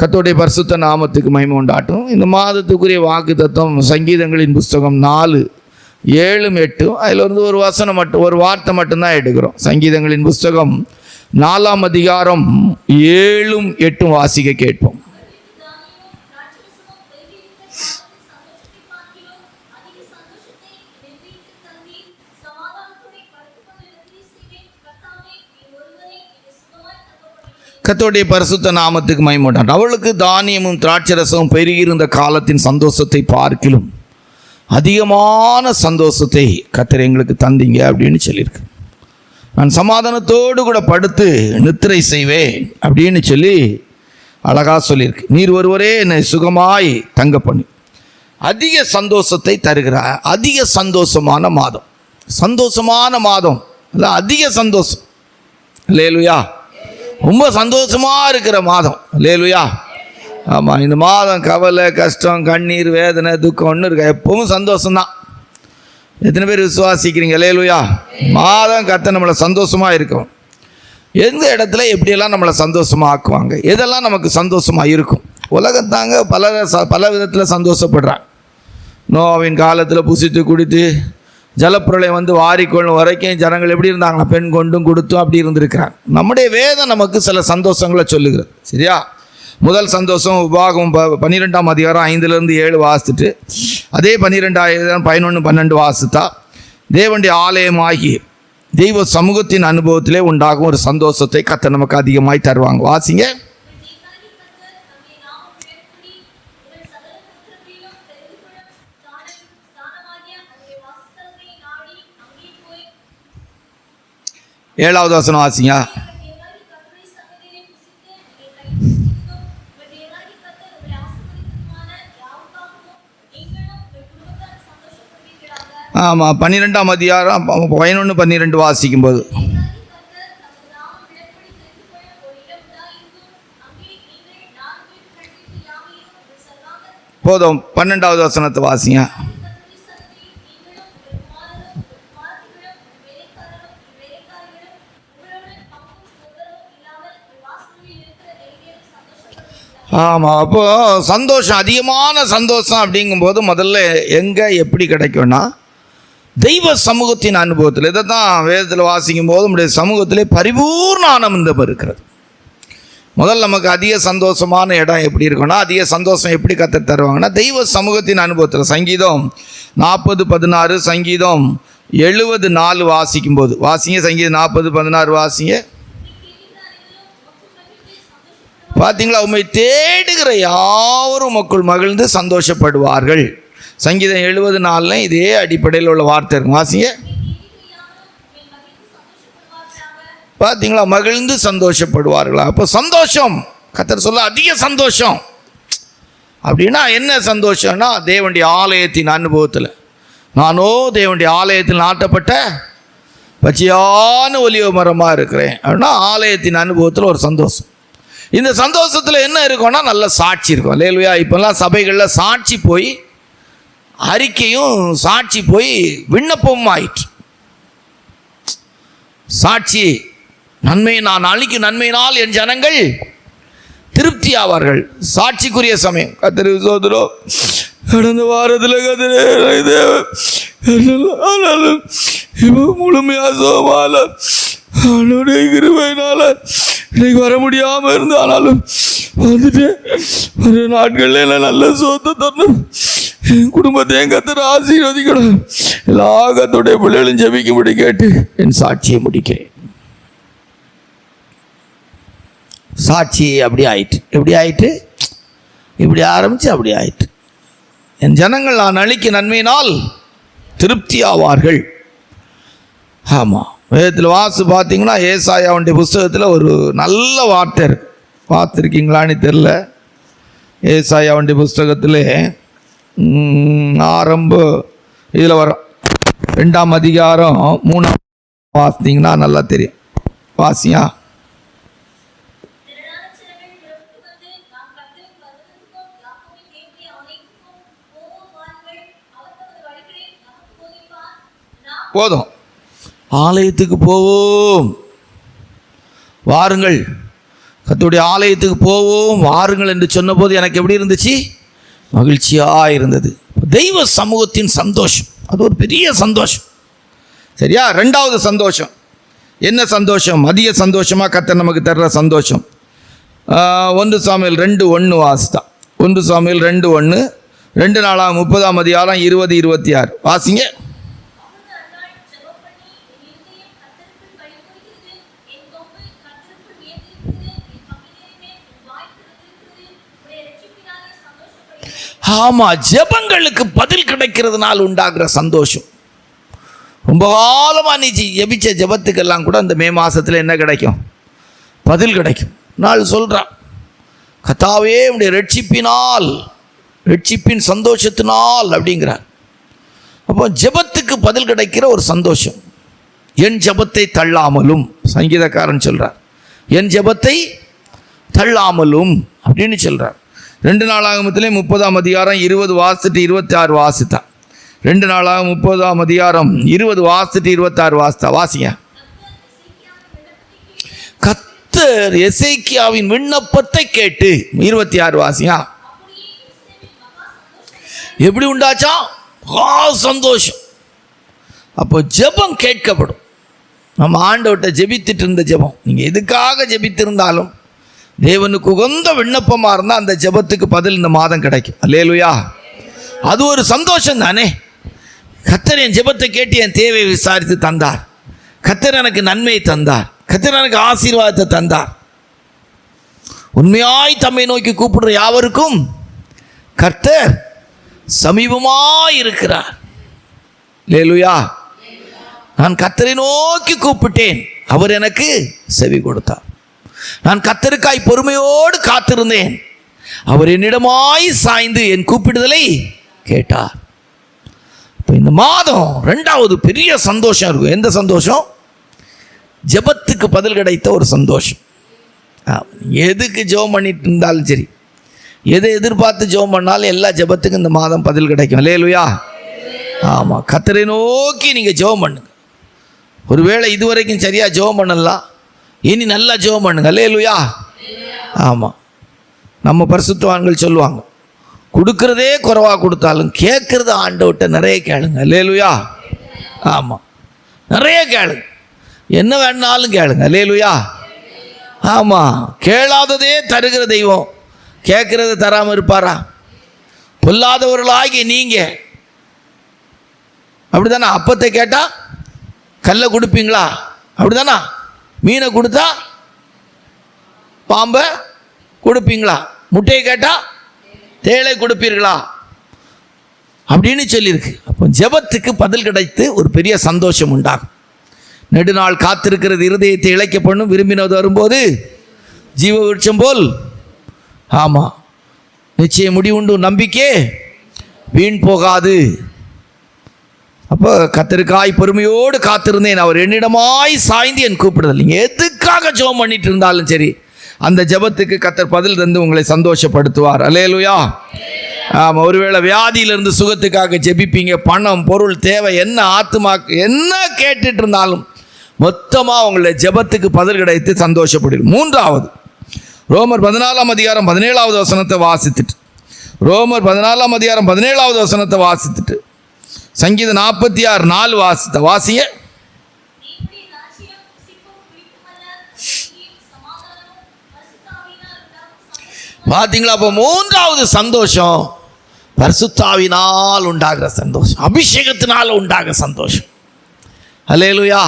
கத்தோடைய பரிசுத்த நாமத்துக்கு மகிமை உண்டாட்டும். இந்த மாதத்துக்குரிய வாக்கு தத்துவம் சங்கீதங்களின் புஸ்தகம் நாலு ஏழும் எட்டும் அதில் வந்து ஒரு வசனம் மட்டும் ஒரு வார்த்தை மட்டும்தான் எடுக்கிறோம். சங்கீதங்களின் புஸ்தகம் நாலாம் அதிகாரம் ஏழும் எட்டும் வாசிக்க கேட்போம். கத்தோடைய பரிசுத்த நாமத்துக்கு மயமாட்டான் அவளுக்கு தானியமும் திராட்சரசமும் பெருகியிருந்த காலத்தின் சந்தோஷத்தை பார்க்கிலும் அதிகமான சந்தோஷத்தை கத்தர் எங்களுக்கு தந்தீங்க அப்படின்னு சொல்லியிருக்கு. நான் சமாதானத்தோடு கூட படுத்து நித்திரை செய்வேன் அப்படின்னு சொல்லி அழகாக சொல்லியிருக்கு. நீர் ஒருவரே என்னை சுகமாய் தங்க பண்ணி. அதிக சந்தோஷத்தை தருகிறார். அதிக சந்தோஷமான மாதம். சந்தோஷமான மாதம். இல்லை அதிக சந்தோஷம். இல்லையா ரொம்ப சந்தோஷமாக இருக்கிற மாதம். லேலுயா ஆமாம் இந்த மாதம் கவலை கஷ்டம் கண்ணீர் வேதனை துக்கம் ஒன்று இருக்கா? எப்பவும் சந்தோஷம்தான். எத்தனை பேர் விசுவாசிக்கிறீங்க? லேலுயா மாதம் கத்த நம்மளை சந்தோஷமாக இருக்கும் எந்த இடத்துல எப்படியெல்லாம் நம்மளை சந்தோஷமாக ஆக்குவாங்க எதெல்லாம் நமக்கு சந்தோஷமாக இருக்கும்? உலகத்தாங்க பல ச பல விதத்தில் சந்தோஷப்படுறாங்க. நோவின் காலத்தில் புசித்து குடித்து ஜலப்பிரளயம் வந்து வாரிக்கொள்ளும் வரைக்கும் ஜனங்கள் எப்படி இருந்தாங்களா பெண் கொண்டும் கொடுத்தும் அப்படி இருந்திருக்கிறாங்க. நம்முடைய வேதம் நமக்கு சில சந்தோஷங்களை சொல்லுகிறது. சரியா? முதல் சந்தோஷம் உபாகம் ப பன்னிரெண்டாம் அதிகாரம் ஐந்துலேருந்து ஏழு வாசித்துட்டு அதே பன்னிரெண்டாயிரம் பதினொன்று பன்னெண்டு வாசித்தா தேவனுடைய ஆலயமாகி தெய்வ சமூகத்தின் அனுபவத்திலே உண்டாகும் ஒரு சந்தோஷத்தை கத்த நமக்கு அதிகமாய் தருவாங்க. வாசிங்க. ஏழாவது வசனம் வாசிங்க. ஆமாம் பன்னிரெண்டாம் அதிகாரம் பதினொன்று பன்னிரெண்டு வாசிக்கும்போது. போதும் பன்னெண்டாவது வசனத்தை வாசிங்க. ஆமாம் அப்போது சந்தோஷம் அதிகமான சந்தோஷம் அப்படிங்கும்போது முதல்ல எங்கே எப்படி கிடைக்கும்னா தெய்வ சமூகத்தின் அனுபவத்தில் இதை தான் வேதத்தில் வாசிக்கும் போது நம்முடைய சமூகத்திலே பரிபூர்ண ஆனந்தம் இருக்கிறது. முதல்ல நமக்கு அதிக சந்தோஷமான இடம் எப்படி இருக்கும்னா அதிக சந்தோஷம் எப்படி கற்று தருவாங்கன்னா தெய்வ சமூகத்தின் அனுபவத்தில் சங்கீதம் நாற்பது பதினாறு சங்கீதம் எழுபது நாலு வாசிக்கும் போது வாசிங்க சங்கீதம் நாற்பது பதினாறு வாசிங்க. பார்த்தீங்களா உண்மை தேடுகிற யாவரும் மக்கள் மகிழ்ந்து சந்தோஷப்படுவார்கள். சங்கீதம் எழுபது நாளில் இதே அடிப்படையில் உள்ள வார்த்தை இருக்கும் வாசிங்க. பார்த்தீங்களா மகிழ்ந்து சந்தோஷப்படுவார்களா? அப்போ சந்தோஷம். கத்தர் சொல்ல அதிக சந்தோஷம். அப்படின்னா என்ன சந்தோஷம்னா தேவனுடைய ஆலயத்தின் அனுபவத்தில். நானோ தேவனுடைய ஆலயத்தில் நாட்டப்பட்ட பச்சையான ஒலிவ மரமாக இருக்கிறேன். அப்படின்னா ஆலயத்தின் அனுபவத்தில் ஒரு சந்தோஷம். இந்த சந்தோஷத்தில் என்ன இருக்கும்னா நல்ல சாட்சி இருக்கும். லேலுயா இப்போல்லாம் சபைகளில் சாட்சி போய் அறிக்கையும் சாட்சி போய் விண்ணப்பமும் ஆயிற்று. சாட்சி நன்மை நான் அழிக்கு நன்மையினால் என் ஜனங்கள் திருப்தி ஆவார்கள். சாட்சிக்குரிய சமயம். கத்திரி சோதரோ கடந்த வாரத்தில் கத்திரி இது முழுமையாக சோமால அவனுடைய கிருபையினால இன்னைக்கு வர முடியாமல் இருந்து ஆனாலும் வந்துட்டு ஒரு நாட்களில் எல்லாம் நல்ல சோத்தை தரணும். என் குடும்பத்தையும் கத்தர் ஆசீர்வதிக்கணும். எல்லா கத்துடைய பிள்ளைகளும் ஜபிக்கும்படி கேட்டு என் சாட்சியை முடிக்கிறேன். சாட்சி அப்படி ஆயிட்டு எப்படி ஆயிட்டு? இப்படி ஆரம்பித்து அப்படி ஆயிட்டு. என் ஜனங்கள் நான் அளிக்க நன்மையினால் திருப்தி ஆவார்கள். ஆமாம் வேதத்தில் வாசு பார்த்தீங்கன்னா ஏசாயாவுடைய புஸ்தகத்தில் ஒரு நல்ல வார்த்தை இருக்கு. பார்த்துருக்கீங்களான்னு தெரில ஏசாயாவுடைய புஸ்தகத்தில் ஆரம்ப இதில் வரும். ரெண்டாம் அதிகாரம் மூணாம் வாசித்தீங்கன்னா நல்லா தெரியும். வாசியா? போதும். ஆலயத்துக்கு போவோம். வாருங்கள். கத்துடைய ஆலயத்துக்கு போவோம். வாருங்கள் என்று சொன்னபோது எனக்கு எப்படி இருந்துச்சு? மகிழ்ச்சியாக இருந்தது. தெய்வ சமூகத்தின் சந்தோஷம். அது ஒரு பெரிய சந்தோஷம். சரியா? ரெண்டாவது சந்தோஷம். என்ன சந்தோஷம்? அதிக சந்தோஷமாக கர்த்தர் நமக்கு தர்ற சந்தோஷம். ஒன்று சாமியல் ரெண்டு ஒன்று வாசித்தான். ஒன்று சாமியில் ரெண்டு ஒன்று ரெண்டு நாளாக முப்பதாம் அதிகாரம் இருபது இருபத்தி ஆறு. வாசிங்க. ஆமாம் ஜெபங்களுக்கு பதில் கிடைக்கிறதுனால் உண்டாகிற சந்தோஷம். ரொம்ப காலமாக நீ ஜெபிச்ச ஜெபத்துக்கெல்லாம் கூட அந்த மே மாதத்தில் என்ன கிடைக்கும்? பதில் கிடைக்கும். நாள் சொல்கிறான் கத்தாவே உடைய ரட்சிப்பினால் ரட்சிப்பின் சந்தோஷத்தினால் அப்படிங்கிறார். அப்போ ஜெபத்துக்கு பதில் கிடைக்கிற ஒரு சந்தோஷம். என் ஜெபத்தை தள்ளாமலும் சங்கீதக்காரன் சொல்கிறார் என் ஜெபத்தை தள்ளாமலும் அப்படின்னு சொல்கிறார் ரெண்டு நாளாகமத்திலே முப்பதாம் அதிகாரம் இருபது வாசிட்டு இருபத்தி ஆறு வாசித்தான் ரெண்டு நாளாக முப்பதாம் அதிகாரம் இருபது வாசிட்டு இருபத்தாறு வாசித்தா. வாசிங்க. கத்தர் எசைக்கியாவின் விண்ணப்பத்தை கேட்டு இருபத்தி ஆறு வாசியா? எப்படி உண்டாச்சா? ஆ சந்தோஷம். அப்போ ஜெபம் கேட்கப்படும். நம்ம ஆண்டவர்கிட்ட ஜெபித்துட்டு இருந்த ஜெபம். நீங்கள் எதுக்காக ஜெபித்திருந்தாலும் தேவனுக்கு உகந்த விண்ணப்பமாக இருந்தால் அந்த ஜெபத்துக்கு பதில் இந்த மாதம் கிடைக்கும். அல்லேலுயா. அது ஒரு சந்தோஷம் தானே. கத்தர் என் ஜெபத்தை கேட்டு என் தேவையை விசாரித்து தந்தார். கத்தர் எனக்கு நன்மையை தந்தார். கத்தர் எனக்கு ஆசீர்வாதத்தை தந்தார். உண்மையாய் தம்மை நோக்கி கூப்பிடுற யாவருக்கும் கர்த்தர் சமீபமாய் இருக்கிறார். லேலுயா நான் கத்தரை நோக்கி கூப்பிட்டேன். அவர் எனக்கு செவி கொடுத்தார். நான் கத்தருக்காய் பொறுமையோடு காத்திருந்தேன். அவர் என்னிடமாய் சாய்ந்து என் கூப்பிடுதலை கேட்டார். இப்போ இந்த மாதம் ரெண்டாவது பெரிய சந்தோஷம் இருக்கும் எந்த சந்தோஷம்? ஜெபத்துக்கு பதில் கிடைத்த ஒரு சந்தோஷம். எதுக்கு ஜெபம் பண்ணிட்டு இருந்தாலும் சரி. எதை எதிர்பார்த்து ஜெபம் பண்ணாலும் எல்லா ஜெபத்துக்கும் இந்த மாதம் பதில் கிடைக்கும். இல்லையா ஆமாம் கத்தரை நோக்கி நீங்கள் ஜெபம் பண்ணுங்க. ஒருவேளை இதுவரைக்கும் சரியாக ஜெபம் பண்ணலாம். இனி நல்லா ஜெபம் பண்ணுங்க. லேலுயா ஆமாம் நம்ம பரிசுத்தவான்கள் சொல்லுவாங்க. கொடுக்கறதே குறைவாக கொடுத்தாலும் கேட்குறது ஆண்டவர்கிட்ட நிறைய கேளுங்க. லேலுயா ஆமாம் நிறைய கேளுங்க. என்ன வேணாலும் கேளுங்க. லேலுயா ஆமாம் கேளாததே தருகிற தெய்வம். கேட்குறத தராமல் இருப்பாரா? பொல்லாதவர்களாகி நீங்கள் அப்படி தானே அப்பத்தை கேட்டால் கல்லை கொடுப்பீங்களா? அப்படிதானா மீனை கொடுத்தா பாம்பை கொடுப்பீங்களா? முட்டையை கேட்டால் தேளை கொடுப்பீர்களா? அப்படின்னு சொல்லியிருக்கு. அப்போ ஜெபத்துக்கு பதில் கிடைத்து ஒரு பெரிய சந்தோஷம் உண்டாகும். நெடுநாள் காத்திருக்கிறது இருதயத்தை இழைக்க பண்ணும் விரும்பினது வரும்போது ஜீவ விருட்சம் போல். ஆமாம் நிச்சயம் முடிவுண்டு நம்பிக்கை வீண் போகாது. அப்போ கத்தருக்காய் பொறுமையோடு காத்திருந்தேன். அவர் என்னிடமாய் சாய்ந்து என் கூப்பிடுதல். நீங்கள் எதுக்காக ஜெபம் பண்ணிட்டு இருந்தாலும் சரி அந்த ஜெபத்துக்கு கத்தர் பதில் தந்து உங்களை சந்தோஷப்படுத்துவார். அலேலுயா ஆமாம் ஒருவேளை வியாதியிலிருந்து சுகத்துக்காக ஜெபிப்பீங்க. பணம் பொருள் தேவை என்ன ஆத்துமாக்கு என்ன கேட்டுட்டு இருந்தாலும் மொத்தமாக உங்களை ஜெபத்துக்கு பதில் கிடைத்து சந்தோஷப்படும் மூன்றாவது ரோமர் பதினாலாம் அதிகாரம் பதினேழாவது வசனத்தை வாசித்துட்டு. ரோமர் பதினாலாம் அதிகாரம் பதினேழாவது வசனத்தை வாசித்துட்டு. சங்கீதம் நாற்பத்தி ஆறு நாலு வாசி வாசிய பார்த்தீங்களா அப்போ மூன்றாவது சந்தோஷம் பரிசுத்தாவினால் உண்டாகிற சந்தோஷம் அபிஷேகத்தினால் உண்டாகிற சந்தோஷம். அல்லேலுயா.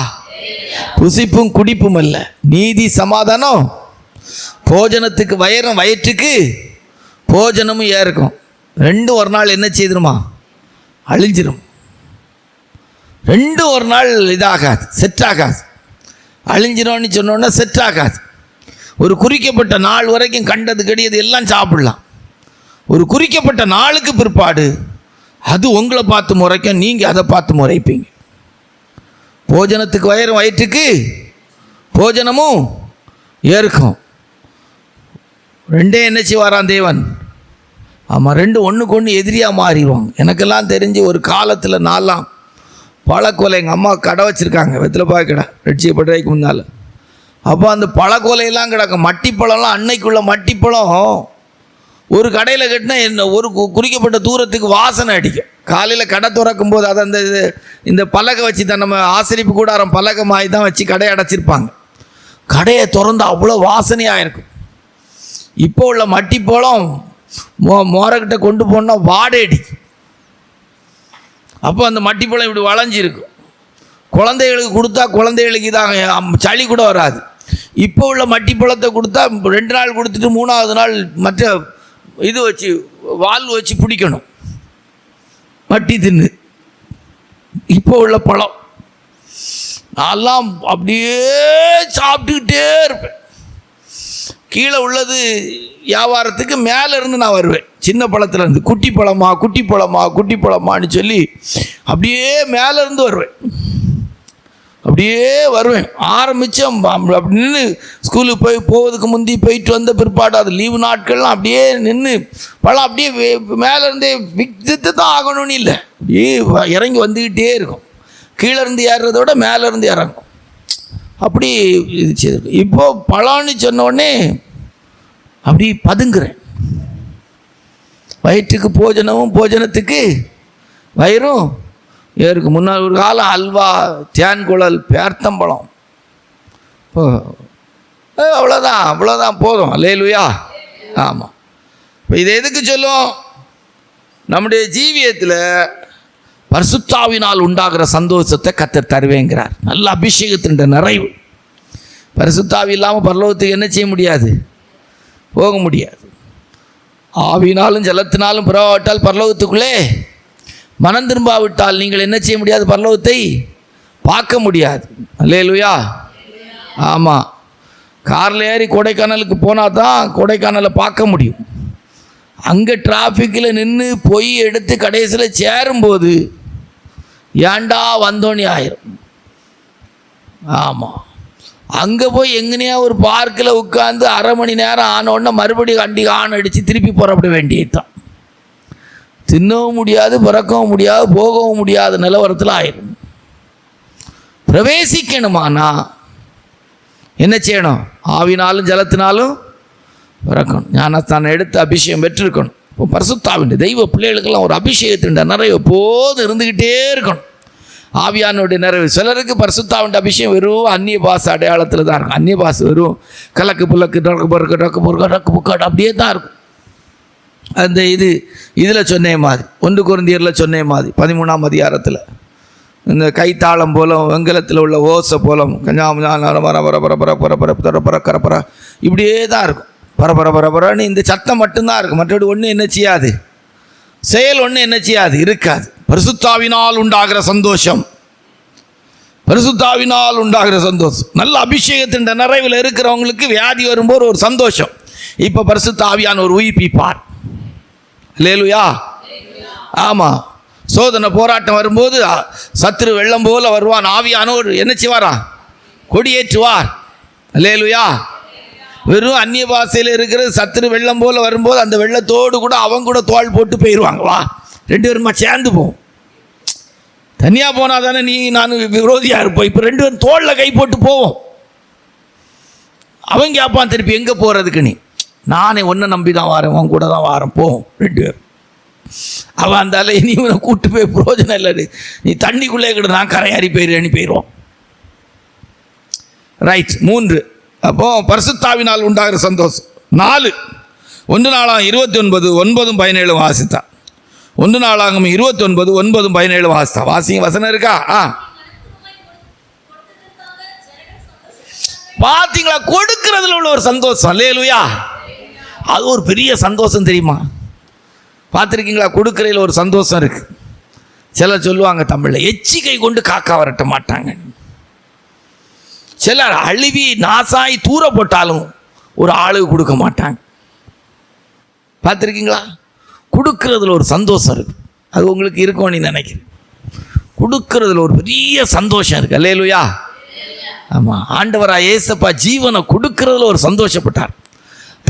புசிப்பும் குடிப்பும் அல்ல. நீதி சமாதானம். போஜனத்துக்கு வயிறும் வயிற்றுக்கு போஜனமும் ஏற்கும் ரெண்டும் ஒரு நாள் என்ன செய்திருமா? அழிஞ்சிரும். ரெண்டும் ஒரு நாள் இதாகாது செட் ஆகாது அழிஞ்சிரும்னு சொன்னோன்னா செட் ஆகாது ஒரு குறிக்கப்பட்ட நாள் வரைக்கும் கண்டது கடியது எல்லாம் சாப்பிடலாம். ஒரு குறிக்கப்பட்ட நாளுக்கு பிற்பாடு அது உங்களை பார்த்து முறைக்கும் நீங்கள் அதை பார்த்து முறைப்பீங்க. போஜனத்துக்கு வயிறு வயிற்றுக்கு போஜனமும் ஏற்கும் ரெண்டே என்னச்சு வரான் தேவன்? ஆமாம் ரெண்டு ஒன்றுக்கு ஒன்று எதிரியாக மாறிடுவாங்க. எனக்கெல்லாம் தெரிஞ்சு ஒரு காலத்தில் நாலாம் பழக்கோலை எங்கள் அம்மா கடை வச்சுருக்காங்க. வெத்திலப்பாய் கடை. ரட்சியப்படுறதுக்கு முன்னால். அப்போ அந்த பழக்கோலையெல்லாம் கிடக்கும் மட்டிப்பழம்லாம் அன்னைக்குள்ள மட்டிப்பழம். ஒரு கடையில் கட்டினா என்ன ஒரு கு- குறிக்கப்பட்ட தூரத்துக்கு வாசனை அடிக்கும். காலையில் கடை திறக்கும் போது அதை அந்த இது இந்த பலகை வச்சு தான் நம்ம ஆசிரிப்பு கூடாரம் பலகை மாதிரி தான் வச்சு கடையை அடைச்சிருப்பாங்க. கடையை திறந்து அவ்வளோ வாசனையாக இருக்கும். இப்போ உள்ள மட்டிப்பழம் மோ மோரக்கிட்ட கொண்டு போனால் வாடை அடிக்கும். அப்போ அந்த மட்டிப்பழம் இப்படி வளைஞ்சிருக்கும். குழந்தைகளுக்கு கொடுத்தா குழந்தைகளுக்கு இதாக சளி கூட வராது. இப்போ உள்ள மட்டிப்பழத்தை கொடுத்தா ரெண்டு நாள் கொடுத்துட்டு மூணாவது நாள் மற்ற இது வச்சு வால் வச்சு பிடிக்கணும். மட்டி தின்னு. இப்போ உள்ள பழம். நான்லாம் அப்படியே சாப்பிட்டுக்கிட்டே இருப்பேன். கீழே உள்ளது வியாபாரத்துக்கு மேலே இருந்து நான் வருவேன். சின்ன பழத்தில் இருந்து குட்டி பழமா குட்டி பழமா குட்டி பழமான்னு சொல்லி அப்படியே மேலே இருந்து வருவேன். அப்படியே வருவேன். ஆரம்பித்தேன் அப்படி நின்று ஸ்கூலுக்கு போய் போவதுக்கு முந்தி போயிட்டு வந்த பிற்பாடு அது லீவு நாட்கள்லாம் அப்படியே நின்று பழம் அப்படியே மேலேருந்தே மேலே வித்து தான் ஆகணும்னு இல்லை. அப்படியே இறங்கி வந்துக்கிட்டே இருக்கும். கீழேருந்து ஏறுறத விட மேலேருந்து இறங்கும். அப்படி இது இப்போது பழம்னு சொன்னோடனே அப்படி பதுங்குறேன். வயிற்றுக்கு போஜனமும் போஜனத்துக்கு வயிறும். ஏருக்கு முன்னால் ஒரு காலம் அல்வா தேன் குழல் பேர்த்தம்பழம் இப்போ அவ்வளோதான் அவ்வளோதான் போதும். லேலுயா ஆமாம் இப்போ இதை எதுக்கு சொல்லும் நம்முடைய ஜீவியத்தில் பரிசுத்தாவினால் உண்டாகிற சந்தோஷத்தை கத்தர் தருவேங்கிறார். நல்ல அபிஷேகத்தின் நிறைவு. பரிசுத்தாவி இல்லாமல் பரலோகத்துக்கு என்ன செய்ய முடியாது? போக முடியாது. ஆவினாலும் ஜலத்தினாலும் புறவாவிட்டால் பரலோகத்துக்குள்ளே மனம் திரும்பாவிட்டால் நீங்கள் என்ன செய்ய முடியாது? பரலோகத்தை பார்க்க முடியாது. இல்லையா ஆமாம் காரில் ஏறி கொடைக்கானலுக்கு போனால் தான் கொடைக்கானலை பார்க்க முடியும். அங்கே டிராஃபிக்கில் நின்று போய் எடுத்து கடைசியில் சேரும்போது ஏன்டா வந்தோன்னே ஆயிரும். ஆமாம் அங்கே போய் எங்கனையா ஒரு பார்க்கில் உட்காந்து அரை மணி நேரம் ஆனோடனே மறுபடியும் கண்டி ஆன் அடித்து திருப்பி புறப்பட வேண்டியது தான் தின்னவும் முடியாது பிறக்கவும் முடியாது போகவும் முடியாத நிலவரத்தில் ஆயிரும். பிரவேசிக்கணுமானா? என்ன செய்யணும்? ஆவினாலும் ஜலத்தினாலும் பிறக்கணும். ஞானஸ்தானம் எடுத்து அபிஷேகம் பெற்றிருக்கணும். இப்போ பரிசுத்தாவின் தெய்வ பிள்ளைகளுக்கெல்லாம் ஒரு அபிஷேகத்தின் நிறைவு போது இருந்துக்கிட்டே இருக்கணும். ஆவியானுடைய நிறைவு. சிலருக்கு பரிசுத்தாவின் அபிஷேகம் வெறும் அந்நிய பாச அடையாளத்தில் தான் இருக்கும். அந்நிய பாச வெறும் கலக்கு புலக்கு டக்கு பொறுக்க டக்கு பொறுக்க டக்கு புக்காட் அப்படியே தான் இருக்கும். அந்த இது இதில் சொன்னே மாதிரி ஒன்று குருந்தியரில் சொன்னே மாதிரி பதிமூணாம் அதிகாரத்தில். இந்த கைத்தாளம் போலும் வெங்கலத்தில் உள்ள ஓசை போலும் கஞ்சாம் பர பர பர பர பர பர பர பர கரப்பர பர இப்படியே தான் இருக்கும். பர பர பர பரன்னு இந்த சத்தம் மட்டும்தான் இருக்கும். மற்றபடி ஒன்றும் என்ன செய்யாது? செயல் ஒன்றும் என்ன செய்யாது? இருக்காது. பரிசுத்தாவினால் உண்டாகிற சந்தோஷம். பரிசுத்தாவினால் உண்டாகிற சந்தோஷம். நல்ல அபிஷேகத்தின் நிறைவில் இருக்கிறவங்களுக்கு வியாதி வரும்போது ஒரு சந்தோஷம். இப்போ பரிசுத்தாவியான ஒரு உயிர்ப்பிப்பார். லேலுயா ஆமாம் சோதனை போராட்டம் வரும்போது சத்ரு வெள்ளம் போல வருவான் ஆவியானோர் என்ன செய்வாரா? கொடியேற்றுவார். லேலுயா வெறும் அந்நிய பாசையில் இருக்கிற சத்துரு வெள்ளம் போல வரும்போது அந்த வெள்ளத்தோடு கூட அவங்க கூட தோல் போட்டு போயிடுவாங்க வா. ரெண்டு பேருமா சேர்ந்து போவோம். தனியாக போனால் தானே நீ நான் விரோதியாக இருப்போம் இப்போ ரெண்டு பேரும் தோளில் கை போட்டு போவோம். அவன் கேட்பான் திருப்பி எங்கே போகிறதுக்கு நீ? நானே ஒன்றை நம்பி தான் வாரேன் உன் கூட தான் வாரேன் போவோம் ரெண்டு பேரும். அவன் அந்த நீ இவனை கூட்டு போய் பிரயோஜனம் இல்லை நீ தண்ணிக்குள்ளே கிட்ட நான் கரையாறி போயிடுறேன்னு போயிடுவோம். ரைட் மூன்று. அப்போ பரிசுத்தாவினால் உண்டாகிற சந்தோஷம். நாலு. ஒன்று நாளாம் இருபத்தி ஒன்பது ஒன்பதும் பதினேழு வாசித்தான். ஒன்று நாளாகும் இருபத்தி ஒன்பது ஒன்பதும் பதினேழு வாசித்தா வாசிங்க வசனம் இருக்கா? ஆ. பார்த்தீங்களா கொடுக்கறதுல உள்ள ஒரு சந்தோஷம். இல்லையா அது ஒரு பெரிய சந்தோஷம் தெரியுமா? பார்த்துருக்கீங்களா? கொடுக்கறதுல ஒரு சந்தோஷம் இருக்குது சிலர் சொல்லுவாங்க தமிழில் எச்சிக்கை கொண்டு காக்கா வரட்ட மாட்டாங்க. சிலர் அழுவி நாசாய் தூர போட்டாலும் ஒரு ஆளுக்கு கொடுக்க மாட்டாங்க. பார்த்துருக்கீங்களா? கொடுக்கறதுல ஒரு சந்தோஷம் இருக்குது அது உங்களுக்கு இருக்கும்னு நீ நினைக்கிறேன். கொடுக்கறதுல ஒரு பெரிய சந்தோஷம் இருக்கு. அல்லேலுயா. ஆமாம் ஆண்டவரா ஏசப்பா ஜீவனை கொடுக்கறதுல ஒரு சந்தோஷப்பட்டார்.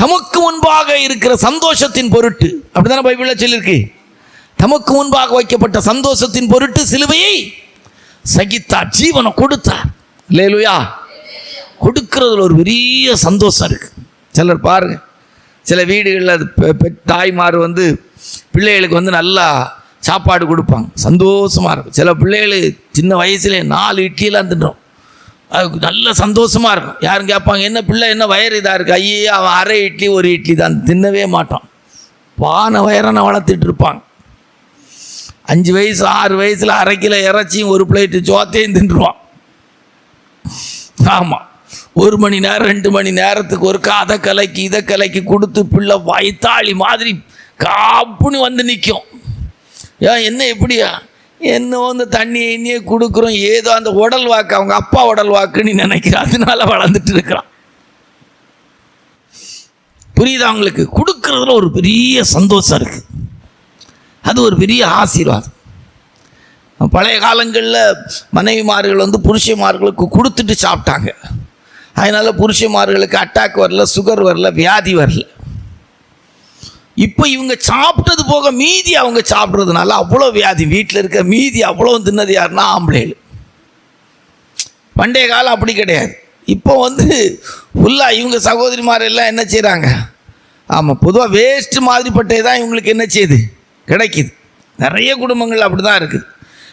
தமக்கு முன்பாக இருக்கிற சந்தோஷத்தின் பொருட்டு அப்படிதானே பைபிளில் சொல்லியிருக்கு? தமக்கு முன்பாக வைக்கப்பட்ட சந்தோஷத்தின் பொருட்டு சிலுவையை சகித்தார் ஜீவனை கொடுத்தார். இல்லையிலுயா கொடுக்கறதுல ஒரு பெரிய சந்தோஷம் இருக்கு. சிலர் பாருங்கள் சில வீடுகளில் அது தாய்மார் வந்து பிள்ளைகளுக்கு வந்து நல்லா சாப்பாடு கொடுப்பாங்க. சந்தோஷமாக இருக்கும். சில பிள்ளைகள் சின்ன வயசுலேயே நாலு இட்லியெலாம் தின்றோம். அதுக்கு நல்ல சந்தோஷமாக இருக்கும். யாரும் கேட்பாங்க என்ன பிள்ளை என்ன வயிறு இதாக இருக்குது ஐயே அவன் அரை இட்லி ஒரு இட்லி தான். தின்னவே மாட்டான். பானை வயரனை வளர்த்துட்டு இருப்பாங்க. அஞ்சு வயசு ஆறு வயசில் அரை கிலோ இறைச்சியும் ஒரு பிளேட்டு சோத்தையும் தின்றுவான். ஆமாம் ஒரு மணி நேரம் ரெண்டு மணி நேரத்துக்கு ஒரு அதை கலக்கி இதை கலக்கி கொடுத்து பிள்ளை வயத்தாளி மாதிரி காப்புன்னு வந்து நிற்கும் ஏன் என்ன எப்படியா என்ன வந்து தண்ணி எண்ணியே கொடுக்குறோம் ஏதோ அந்த உடல் வாக்கு அவங்க அப்பா உடல் வாக்குன்னு நினைக்கிறேன் அதனால வளர்ந்துட்டு இருக்கிறான். புரியுதா அவங்களுக்கு கொடுக்கறதுல ஒரு பெரிய சந்தோஷம் இருக்குது அது ஒரு பெரிய ஆசீர்வாதம். பழைய காலங்களில் மனைவிமார்கள் வந்து புருஷமார்களுக்கு கொடுத்துட்டு சாப்பிட்டாங்க. அதனால் புருஷமார்களுக்கு அட்டாக் வரல சுகர் வரல வியாதி வரல. இப்போ இவங்க சாப்பிட்டது போக மீதி அவங்க சாப்பிட்றதுனால அவ்வளோ வியாதி. வீட்டில் இருக்க மீதி அவ்வளோ தின்னது யாருன்னா ஆம்பளைகள். பண்டைய காலம் அப்படி கிடையாது. இப்போ வந்து ஃபுல்லாக இவங்க சகோதரிமார் எல்லாம் என்ன செய்கிறாங்க ஆமாம் பொதுவாக வேஸ்ட் மாதிரிப்பட்டே தான் இவங்களுக்கு என்ன செய்யுது? கிடைக்கிது. நிறைய குடும்பங்கள் அப்படி தான் இருக்குது.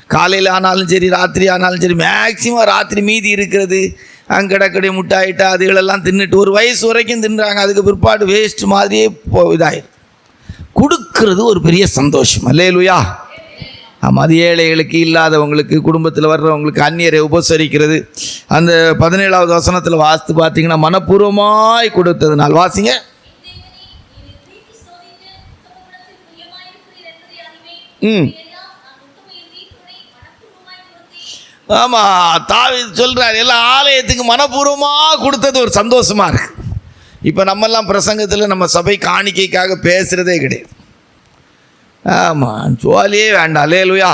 காலையில் ஆனாலும் சரி ராத்திரி ஆனாலும் சரி மேக்சிமம் ராத்திரி மீதி இருக்கிறது அங்கே கிடக்கடி முட்டாயிட்டா அதுகளெல்லாம் தின்னுட்டு ஒரு வயசு வரைக்கும் தின்றாங்க அதுக்கு பிற்பாடு வேஸ்ட் மாதிரியே போ இதாயிரும் கொடுக்கறது ஒரு பெரிய சந்தோஷம் அல்லேலுயா ஆமாம் அது ஏழைகளுக்கு இல்லாதவங்களுக்கு குடும்பத்தில் வர்றவங்களுக்கு அந்நியரை உபசரிக்கிறது அந்த பதினேழாவது வசனத்தில் வாஸ்து பார்த்தீங்கன்னா மனப்பூர்வமாய் கொடுத்ததுனால் வாசிங்க ம் ஆமாம் தாவி சொல்கிறார் எல்லாம் ஆலயத்துக்கு மனப்பூர்வமாக கொடுத்தது ஒரு சந்தோஷமாக இருக்குது இப்போ நம்மெல்லாம் பிரசங்கத்தில் நம்ம சபை காணிக்கைக்காக பேசுகிறதே கிடையாது. ஆமாம் ஜோலியே வேண்டாம் லேலுயா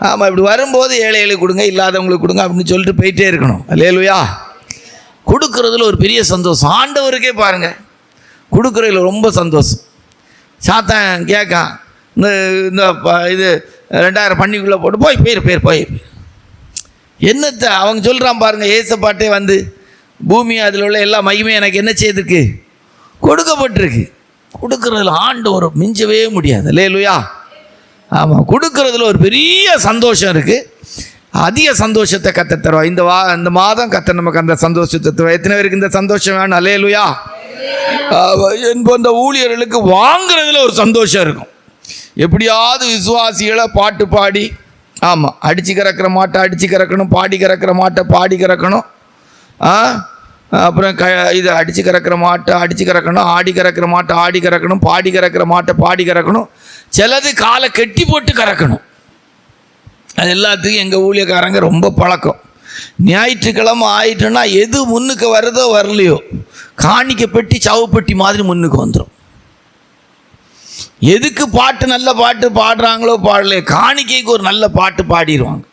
ஆமாம் இப்படி வரும்போது ஏழைகளுக்கு கொடுங்க இல்லாதவங்களுக்கு கொடுங்க அப்படின்னு சொல்லிட்டு போயிட்டே இருக்கணும். லேலுயா கொடுக்குறதுல ஒரு பெரிய சந்தோஷம். ஆண்டவருக்கே பாருங்கள் கொடுக்குறதுல ரொம்ப சந்தோஷம். சாத்தான் கேட்கான் இந்த இந்த ப- இது ரெண்டாயிரம் பண்ணிக்குள்ளே போட்டு போய் போயிரு போயிரு போயிரு. என்னத்தை அவங்க சொல்கிறான் பாருங்க ஏசப்பாட்டே வந்து பூமி அதில் உள்ள எல்லா மகிமையும் எனக்கு என்ன செய்திருக்கு? கொடுக்கப்பட்டிருக்கு. கொடுக்கறதுல ஆண்டவர் மிஞ்சவே முடியாது. இல்லையா ஆமாம் கொடுக்கறதுல ஒரு பெரிய சந்தோஷம் இருக்குது அதிக சந்தோஷத்தை கத்த தருவா இந்த வா இந்த மாதம் கத்த நமக்கு அந்த சந்தோஷத்தை தருவா எத்தனை பேருக்கு இந்த சந்தோஷம் வேணும்? அலேலுயா என் போன்ற ஊழியர்களுக்கு வாங்குறதுல ஒரு சந்தோஷம் இருக்கும். எப்படியாவது விசுவாசிகளை பாட்டு பாடி ஆமாம் அடித்து கறக்கிற மாட்டை அடித்து கறக்கணும் பாடி கறக்கிற மாட்டை பாடி கறக்கணும். ஆ? அப்புறம் க இது அடித்து கறக்கிற மாட்டை அடித்து கறக்கணும் ஆடி கறக்கிற மாட்டை ஆடி கறக்கணும் பாடி கறக்கிற மாட்டை பாடி கறக்கணும். சிலது காலை கெட்டி போட்டு கறக்கணும். அது எல்லாத்துக்கும் எங்கள் ஊழியக்காரங்க ரொம்ப பழக்கம். ஞாயிற்றுக்கிழமை ஆயிட்டுன்னா எது முன்னுக்கு வருதோ வரலையோ காணிக்க பெட்டி சவு பெட்டி மாதிரி முன்னுக்கு வந்துடும் எதுக்கு பாட்டு நல்ல பாட்டு பாடுறாங்களோ பாடலையே காணிக்கைக்கு ஒரு நல்ல பாட்டு பாடிடுவாங்க.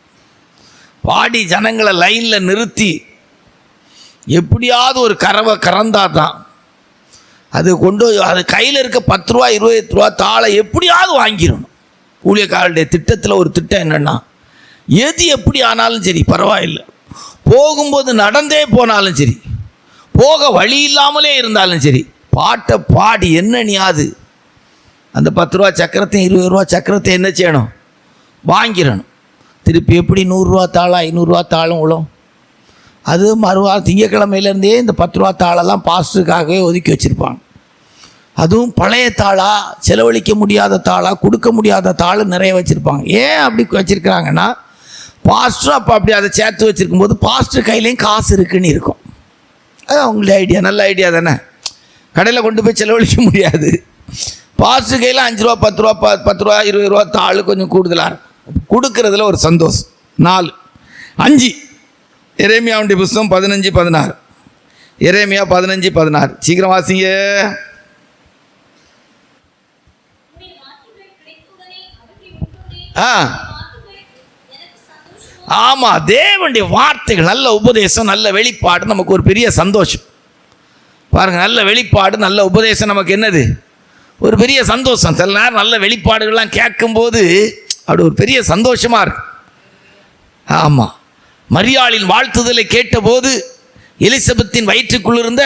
பாடி ஜனங்களை லைனில் நிறுத்தி எப்படியாவது ஒரு கறவை கறந்தா தான். அது கொண்டு போய் அது கையில் இருக்க பத்து ரூபா இருபது ரூபா தாளை எப்படியாவது வாங்கிடணும். ஊழியக்காரருடைய திட்டத்தில் ஒரு திட்டம் என்னென்னா எது எப்படி ஆனாலும் சரி பரவாயில்லை. போகும்போது நடந்தே போனாலும் சரி போக வழி இல்லாமலே இருந்தாலும் சரி பாட்டை பாடி என்ன நீயாது அந்த பத்து ரூபா சக்கரத்தையும் இருபது ரூபா சக்கரத்தையும் என்ன செய்யணும்? வாங்கிடணும். திருப்பி எப்படி நூறுரூவா தாளம் ஐநூறுரூவா தாளம் உழும்? அது மறுவாரம் திங்கக்கிழமையிலேருந்தே இந்த பத்து ரூபா தாளெல்லாம் பாஸ்டருக்காகவே ஒதுக்கி வச்சுருப்பாங்க. அதுவும் பழைய தாளாக செலவழிக்க முடியாத தாளாக கொடுக்க முடியாத தாளும் நிறைய வச்சுருப்பாங்க. ஏன் அப்படி வச்சுருக்கிறாங்கன்னா பாஸ்டர் அப்போ அப்படி அதை சேர்த்து வச்சுருக்கும் போது பாஸ்டர் கையிலையும் காசு இருக்குன்னு இருக்கும். அது அவங்களுடைய ஐடியா நல்ல ஐடியா தானே. கடையில் கொண்டு போய் செலவழிக்க முடியாது. பாசுகையில் கையில் அஞ்சு ரூபா பத்து ரூபா ப- பத்து ரூபா இருபது ரூபா தாள் கொஞ்சம் கூடுதலாக இருக்கும் கொடுக்கறதுல ஒரு சந்தோஷம் நாலு. அஞ்சு. இறைமையாவுடைய புஸ்தகம் பதினஞ்சு பதினாறு. இறைமையா பதினஞ்சு பதினாறு. சீக்கிரம் வாசிங்க. ஆ. ஆமாம் தேவனுடைய வார்த்தைகள் நல்ல உபதேசம் நல்ல வெளிப்பாடு நமக்கு ஒரு பெரிய சந்தோஷம். பாருங்கள் நல்ல வெளிப்பாடு நல்ல உபதேசம் நமக்கு என்னது? ஒரு பெரிய சந்தோஷம். சில நேரம் நல்ல வெளிப்பாடுகள்லாம் கேட்கும்போது அப்படி ஒரு பெரிய சந்தோஷமாக இருக்கு. ஆமாம் மரியாளின் வாழ்த்துதலை கேட்டபோது எலிசபெத்தின் வயிற்றுக்குள் இருந்த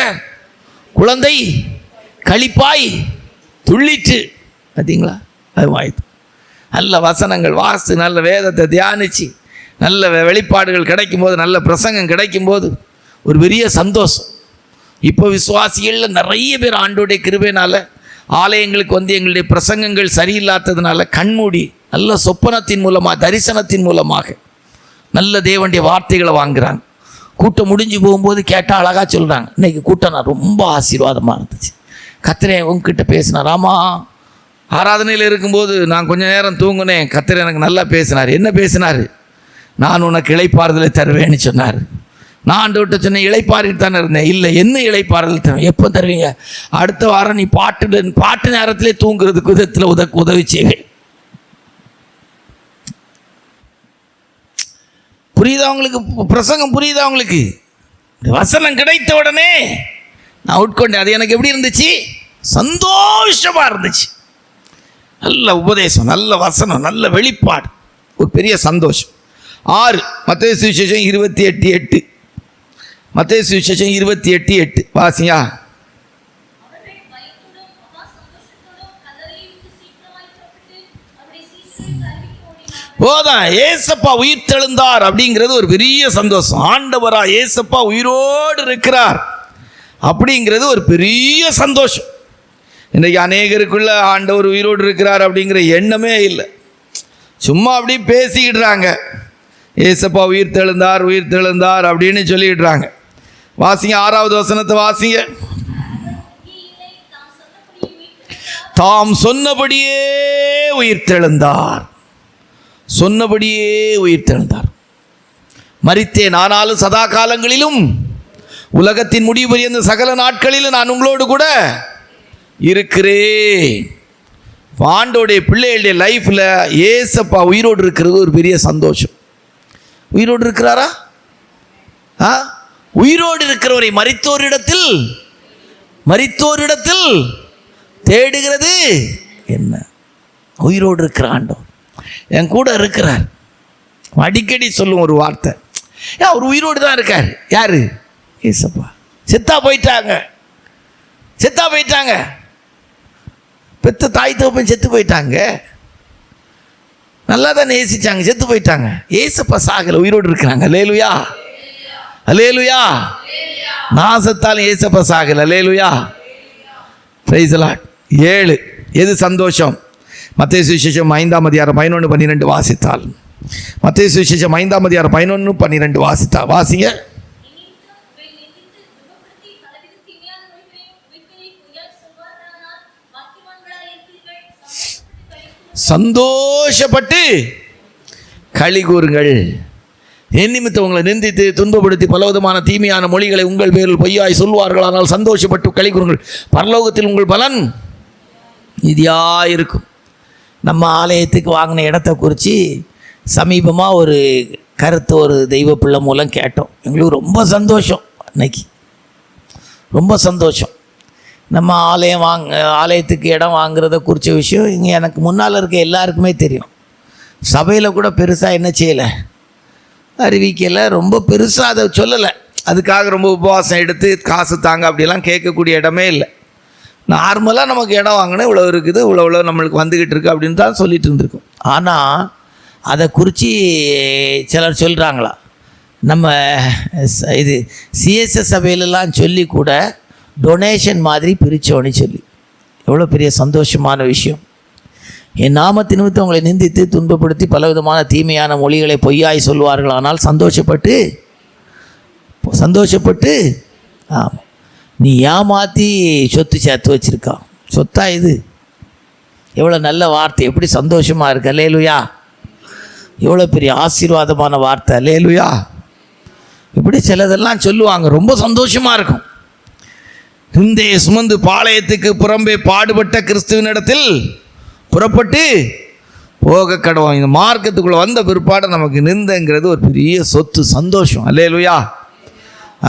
குழந்தை களிப்பாய் துள்ளிற்று. பார்த்தீங்களா அது வாய்த்து நல்ல வசனங்கள் வாஸ்து நல்ல வேதத்தை தியானித்து நல்ல வெளிப்பாடுகள் கிடைக்கும் போது நல்ல பிரசங்கம் கிடைக்கும்போது ஒரு பெரிய சந்தோஷம். இப்போ விசுவாசிகளில் நிறைய பேர் ஆண்டோடைய கிருபைனால் ஆலயங்களுக்கு வந்து எங்களுடைய பிரசங்கங்கள் சரியில்லாததுனால கண்மூடி நல்ல சொப்பனத்தின் மூலமாக தரிசனத்தின் மூலமாக நல்ல தேவனுடைய வார்த்தைகளை வாங்குகிறாங்க கூட்டம் முடிஞ்சு போகும்போது கேட்டால் அழகாக சொல்கிறாங்க இன்றைக்கி கூட்டம் நான் ரொம்ப ஆசீர்வாதமாக இருந்துச்சு. கத்திரை உங்ககிட்ட பேசினார் ஆமாம் ஆராதனையில் இருக்கும்போது நான் கொஞ்சம் நேரம் தூங்குனேன். கத்திரை எனக்கு நல்லா பேசினார். என்ன பேசினார்? நான் உனக்கு இழைப்பாறுதலை தருவேன்னு சொன்னார். நான் ஆண்டு விட்டு சொன்னேன் இளைப்பாறிட்டு தானே இருந்தேன். இல்லை என்ன இழைப்பாறல் தரும் எப்போ தருவீங்க அடுத்த வாரம் நீ பாட்டு பாட்டு நேரத்திலே தூங்குறதுக்கு விதத்தில் உத உதவி செய்வேன் புரியுதா உங்களுக்கு? பிரசங்கம் புரியுதா உங்களுக்கு? இந்த வசனம் கிடைத்த உடனே நான் உட்கொண்டேன். அது எனக்கு எப்படி இருந்துச்சு? சந்தோஷமாக இருந்துச்சு. நல்ல உபதேசம் நல்ல வசனம் நல்ல வெளிப்பாடு. ஒரு பெரிய சந்தோஷம். ஆறு மத்திய சுவிசேஷம் இருபத்தி எட்டு எட்டு. மத்திய சுவிசேஷம் இருபத்தி எட்டு எட்டு. வாசியா? போதான் ஏசப்பா உயிர் தெழுந்தார் அப்படிங்கிறது ஒரு பெரிய சந்தோஷம். ஆண்டவரா ஏசப்பா உயிரோடு இருக்கிறார் அப்படிங்கிறது ஒரு பெரிய சந்தோஷம். இன்றைக்கி அநேகருக்குள்ள ஆண்டவர் உயிரோடு இருக்கிறார் அப்படிங்கிற எண்ணமே இல்லை. சும்மா அப்படி பேசிக்கிடுறாங்க ஏசப்பா உயிர் தெழுந்தார் உயிர் தெழுந்தார் அப்படின்னு சொல்லிடுறாங்க வாசிங்க ஆறாவது வசனத்தை வாசிங்க. தாம் சொன்னபடியே மீட்கிறார் சொன்னபடியே உயிர் தெழுந்தார் சொன்னபடியே உயிர் தெழுந்தார் ஆனாலும் சதா காலங்களிலும் உலகத்தின் முடிவு பெரிய சகல நாட்களிலும் நான் உங்களோடு கூட இருக்கிறேன். ஆண்டோடைய பிள்ளைகளுடைய லைஃப்பில் ஏசப்பா உயிரோடு இருக்கிறது ஒரு பெரிய சந்தோஷம். உயிரோடு இருக்கிறாரா? ஆ? உயிரோடு இருக்கிறவரை மறித்தோரிடத்தில் மறித்தோரிடத்தில் தேடுகிறது என்ன? உயிரோடு இருக்கிற ஆண்டவர். என் கூட இருக்கிறார். அடிக்கடி சொல்லும் ஒரு வார்த்தை. ஏன் அவர் உயிரோடு தான் இருக்கார். யாரு? ஏசப்பா. செத்தா போயிட்டாங்க. செத்தா போயிட்டாங்க. பெத்த தாய் தகப்பன் செத்து போயிட்டாங்க. நல்லா தானே ஏசிச்சாங்க செத்து போயிட்டாங்க. ஏசப்பா சாகல உயிரோடு இருக்கிறாங்க. லேலுயா அலேலுயா நாசத்தால் ஏசப்ப ஏசப்பா சாகல லேலுயா பிரைசலாட் ஏழு. எது சந்தோஷம்? மத்திய சுவிசேஷம் ஐந்தாம் அதிகாரம் பதினொன்று பன்னிரெண்டு வாசித்தால். மத்திய சுவிசேஷம் ஐந்தாம் அதிகாரம் பதினொன்று பன்னிரெண்டு வாசித்தா. வாசிங்க. சந்தோஷப்பட்டு களி கூறுங்கள். என் நிமித்தம் உங்களை நிந்தித்து துன்பப்படுத்தி பலவிதமான தீமையான மொழிகளை உங்கள் பேரில் பொய்யாய் சொல்வார்களானால் சந்தோஷப்பட்டு களி கூறுங்கள். பரலோகத்தில் உங்கள் பலன் நிதியாக இருக்கும் நம்ம ஆலயத்துக்கு வாங்கின இடத்த குறித்து சமீபமாக ஒரு கருத்து ஒரு தெய்வ பிள்ளை மூலம் கேட்டோம். எங்களுக்கு ரொம்ப சந்தோஷம் அன்னைக்கு. ரொம்ப சந்தோஷம். நம்ம ஆலயம் வாங்க ஆலயத்துக்கு இடம் வாங்குறத குறித்த விஷயம் இங்கே எனக்கு முன்னால் இருக்க எல்லாருக்குமே தெரியும். சபையில் கூட பெருசாக என்ன செய்யலை. அறிவிக்கலை ரொம்ப பெருசாக அதை சொல்லலை. அதுக்காக ரொம்ப உபவாசம் எடுத்து காசு தாங்க அப்படிலாம் கேட்கக்கூடிய இடமே இல்லை. நார்மலாக நமக்கு இடம் வாங்கினா இவ்வளோ இருக்குது இவ்வளோ இவ்வளோ நம்மளுக்கு வந்துக்கிட்டு இருக்கு அப்படின்னு தான் சொல்லிட்டு இருந்திருக்கோம். ஆனால் அதை குறித்து சிலர் சொல்கிறாங்களா நம்ம ச- இது சிஎஸ்எஸ் சபையிலலாம் சொல்லி கூட டொனேஷன் மாதிரி பிரித்தோன்னு சொல்லி. எவ்வளோ பெரிய சந்தோஷமான விஷயம். என் நாமத்தை நிமித்தம் உங்களை நிந்தித்து துன்பப்படுத்தி பலவிதமான தீமையான மொழிகளை பொய்யாய் சொல்வார்கள். ஆனால் சந்தோஷப்பட்டு சந்தோஷப்பட்டு ஆமாம் நீ ஏமாற்றி சொத்து சேர்த்து வச்சுருக்கான் சொத்தா இது? எவ்வளோ நல்ல வார்த்தை எப்படி சந்தோஷமாக இருக்கு. லேலுயா எவ்வளோ பெரிய ஆசீர்வாதமான வார்த்தை. லேலுயா இப்படி சிலதெல்லாம் சொல்லுவாங்க. ரொம்ப சந்தோஷமாக இருக்கும். நிந்தையை சுமந்து பாளையத்துக்கு புறம்பே பாடுபட்ட கிறிஸ்துவனிடத்தில் புறப்பட்டு போக கடவோம் இந்த மார்க்கத்துக்குள்ளே வந்த பிற்பாடு நமக்கு நிந்தங்கிறது ஒரு பெரிய சொத்து சந்தோஷம். அல்லையிலுயா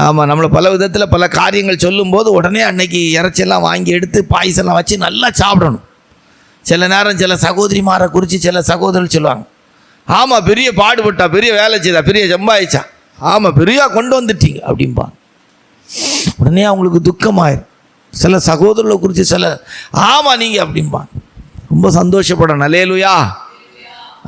ஆமாம் நம்மளை பல விதத்தில் பல காரியங்கள் சொல்லும்போது உடனே அன்னைக்கு இறைச்சியெல்லாம் வாங்கி எடுத்து பாயசெல்லாம் வச்சு நல்லா சாப்பிடணும். சில நேரம் சில சகோதரிமாரை குறித்து சில சகோதரர்கள் சொல்லுவாங்க. ஆமாம் பெரிய பாடுபட்டா பெரிய வேலை செய்தா பெரிய சம்பாதிச்சா. ஆமாம் பெரியா கொண்டு வந்துட்டீங்க அப்படிம்பாங்க. உடனே அவங்களுக்கு துக்கமாயிரும். சில சகோதரர்களை குறித்து சில ஆமாம் நீங்கள் அப்படிம்பாங்க. ரொம்ப சந்தோஷப்படணும். அலேலுயா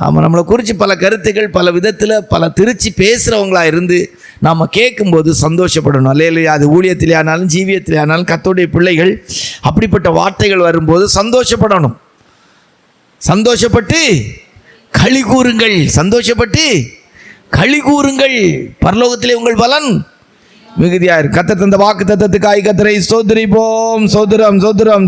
ஆமாம் நம்மளை குறித்து பல கருத்துக்கள் பல விதத்தில் பல திருச்சி பேசுகிறவங்களாக இருந்து நாம் கேட்கும்போது சந்தோஷப்படணும். அல்லையா அது ஊழியத்திலே ஆனாலும் ஜீவியத்திலே ஆனாலும் கத்தோடைய பிள்ளைகள் அப்படிப்பட்ட வார்த்தைகள் வரும்போது சந்தோஷப்படணும். சந்தோஷப்பட்டு களி கூறுங்கள். சந்தோஷப்பட்டு களி கூறுங்கள். பரலோகத்திலே உங்கள் பலன் மிகுதியாயிரு கத்த தந்த வாக்கு தத்தத்துக்காய் கத்தரை சோதரிப்போம் சோதரம் சோதரம்